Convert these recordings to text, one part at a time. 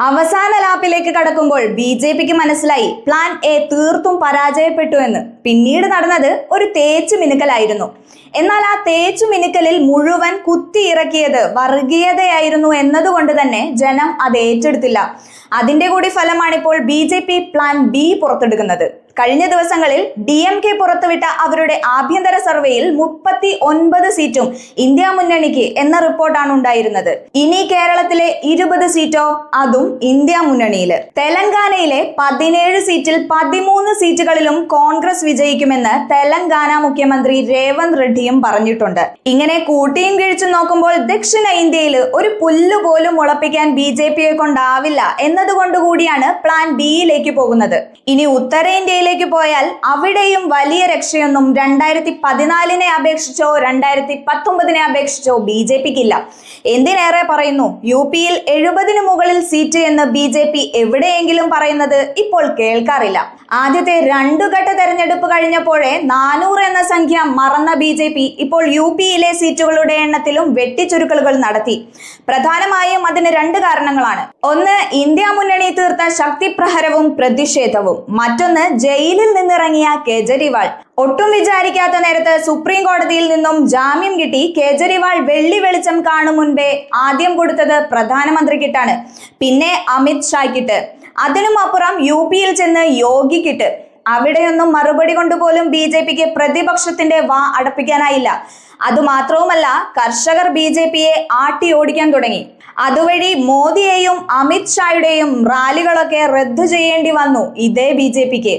അവസാന ലാപ്പിലേക്ക് കടക്കുമ്പോൾ B J പിക്ക് മനസ്സിലായി പ്ലാൻ എ തീർത്തും പരാജയപ്പെട്ടു എന്ന്. പിന്നീട് നടന്നത് ഒരു തേച്ചു മിനുക്കലായിരുന്നു. എന്നാൽ ആ തേച്ചു മിനുക്കലിൽ മുഴുവൻ കുത്തിയിറക്കിയത് വർഗീയതയായിരുന്നു എന്നതുകൊണ്ട് തന്നെ ജനം അത് ഏറ്റെടുത്തില്ല. അതിന്റെ കൂടി ഫലമാണിപ്പോൾ B J P plan B പുറത്തെടുക്കുന്നത്. കഴിഞ്ഞ ദിവസങ്ങളിൽ ഡി എം കെ പുറത്തുവിട്ട അവരുടെ ആഭ്യന്തര സർവേയിൽ മുപ്പത്തി ഒൻപത് സീറ്റും ഇന്ത്യ മുന്നണിക്ക് എന്ന റിപ്പോർട്ടാണ് ഉണ്ടായിരുന്നത്. ഇനി കേരളത്തിലെ ഇരുപത് സീറ്റോ? അതും ഇന്ത്യ മുന്നണിയിൽ തെലങ്കാനയിലെ പതിനേഴ് സീറ്റിൽ പതിമൂന്ന് സീറ്റുകളിലും കോൺഗ്രസ് വിജയിക്കുമെന്ന് തെലങ്കാന മുഖ്യമന്ത്രി രേവന്ത് റെഡ്ഡിയും പറഞ്ഞിട്ടുണ്ട്. ഇങ്ങനെ കൂട്ടിയും കിഴിച്ചും നോക്കുമ്പോൾ ദക്ഷിണ ഇന്ത്യയിൽ ഒരു പുല്ല് പോലും മുളപ്പിക്കാൻ ബി ജെ പിയെ കൊണ്ടാവില്ല എന്നതുകൊണ്ടുകൂടിയാണ് പ്ലാൻ ബിയിലേക്ക് പോകുന്നത്. ഇനി ഉത്തരേന്ത്യയിലേക്ക് പോയാൽ അവിടെയും വലിയ രക്ഷയൊന്നും രണ്ടായിരത്തി പതിനാലിനെ അപേക്ഷിച്ചോ രണ്ടായിരത്തി പത്തൊമ്പതിനെ അപേക്ഷിച്ചോ ബി ജെ പിക്കില്ല. എന്തിനേറെ പറയുന്നു? യു പിയിൽ എഴുപതിന് മുകളിൽ സീറ്റ് എന്ന് ബി ജെ പി എവിടെയെങ്കിലും പറയുന്നത് ഇപ്പോൾ കേൾക്കാറില്ല. ആദ്യത്തെ രണ്ടു ഘട്ട തെരഞ്ഞെടുപ്പ് കഴിഞ്ഞപ്പോഴേ നാനൂറ് എന്ന സംഖ്യ മറന്ന ബി ജെ പി ഇപ്പോൾ യു പിയിലെ സീറ്റുകളുടെ എണ്ണത്തിലും വെട്ടിച്ചുരുക്കലുകൾ നടത്തി. പ്രധാനമായും അതിന് രണ്ട് കാരണങ്ങളാണ്. ഒന്ന് ഇന്ത്യ മുന്നണി തീർത്ത ശക്തിപ്രഹരവും പ്രതിഷേധവും. മറ്റൊന്ന് ജയിലിൽ നിന്നിറങ്ങിയ കേജരിവാൾ. ഒട്ടും വിചാരിക്കാത്ത നേരത്ത് സുപ്രീം കോടതിയിൽ നിന്നും ജാമ്യം കിട്ടി കേജരിവാൾ വെള്ളി വെളിച്ചം കാണും മുൻപേ ആദ്യം കൊടുത്തത് പ്രധാനമന്ത്രിക്കിട്ടാണ്. പിന്നെ അമിത് ഷായ്ക്കിട്ട്. അതിനുമപ്പുറം യു പിയിൽ ചെന്ന് യോഗിക്കിട്ട് അവിടെയൊന്നും മറുപടി കൊണ്ടുപോലും ബി ജെ പിക്ക് പ്രതിപക്ഷത്തിന്റെ വാ അടപ്പിക്കാനായില്ല. അതുമാത്രവുമല്ല കർഷകർ ബി ജെ പിയെ ആട്ടി ഓടിക്കാൻ തുടങ്ങി. അതുവഴി മോദിയെയും അമിത് ഷായുടെയും റാലികളൊക്കെ റദ്ദു ചെയ്യേണ്ടി വന്നു ഇതേ ബി ജെ പിക്ക്.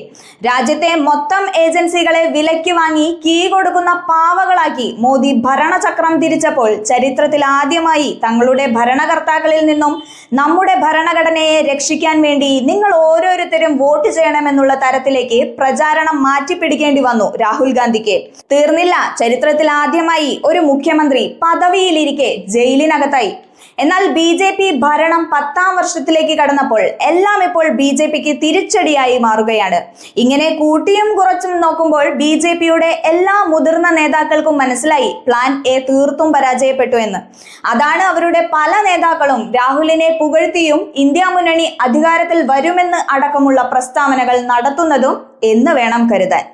രാജ്യത്തെ മൊത്തം ഏജൻസികളെ വിലയ്ക്ക് വാങ്ങി കീ കൊടുക്കുന്ന പാവകളാക്കി മോദി ഭരണചക്രം തിരിച്ചപ്പോൾ ചരിത്രത്തിൽ ആദ്യമായി തങ്ങളുടെ ഭരണകർത്താക്കളിൽ നിന്നും നമ്മുടെ ഭരണഘടനയെ രക്ഷിക്കാൻ വേണ്ടി നിങ്ങൾ ഓരോരുത്തരും വോട്ട് ചെയ്യണമെന്നുള്ള തരത്തിലേക്ക് പ്രചാരണം മാറ്റിപ്പിടിക്കേണ്ടി വന്നു രാഹുൽ ഗാന്ധിക്ക്. തീർന്നില്ല ചരിത്രത്തിൽ ആദ്യമായി ഒരു മുഖ്യമന്ത്രി പദവിയിലിരിക്കെ ജയിലിനകത്തായി. എന്നാൽ ബി ജെ പി ഭരണം പത്താം വർഷത്തിലേക്ക് കടന്നപ്പോൾ എല്ലാം ഇപ്പോൾ ബി ജെ പിക്ക് തിരിച്ചടിയായി മാറുകയാണ്. ഇങ്ങനെ കൂട്ടിയും കുറച്ചും നോക്കുമ്പോൾ ബി ജെ പിയുടെ എല്ലാ മുതിർന്ന നേതാക്കൾക്കും മനസ്സിലായി പ്ലാൻ എ തീർത്തും പരാജയപ്പെട്ടു എന്ന്. അതാണ് അവരുടെ പല നേതാക്കളും രാഹുലിനെ പുകഴ്ത്തിയും ഇന്ത്യ മുന്നണി അധികാരത്തിൽ വരുമെന്ന് അടക്കമുള്ള പ്രസ്താവനകൾ നടത്തുന്നതും എന്ന് വേണം കരുതാൻ.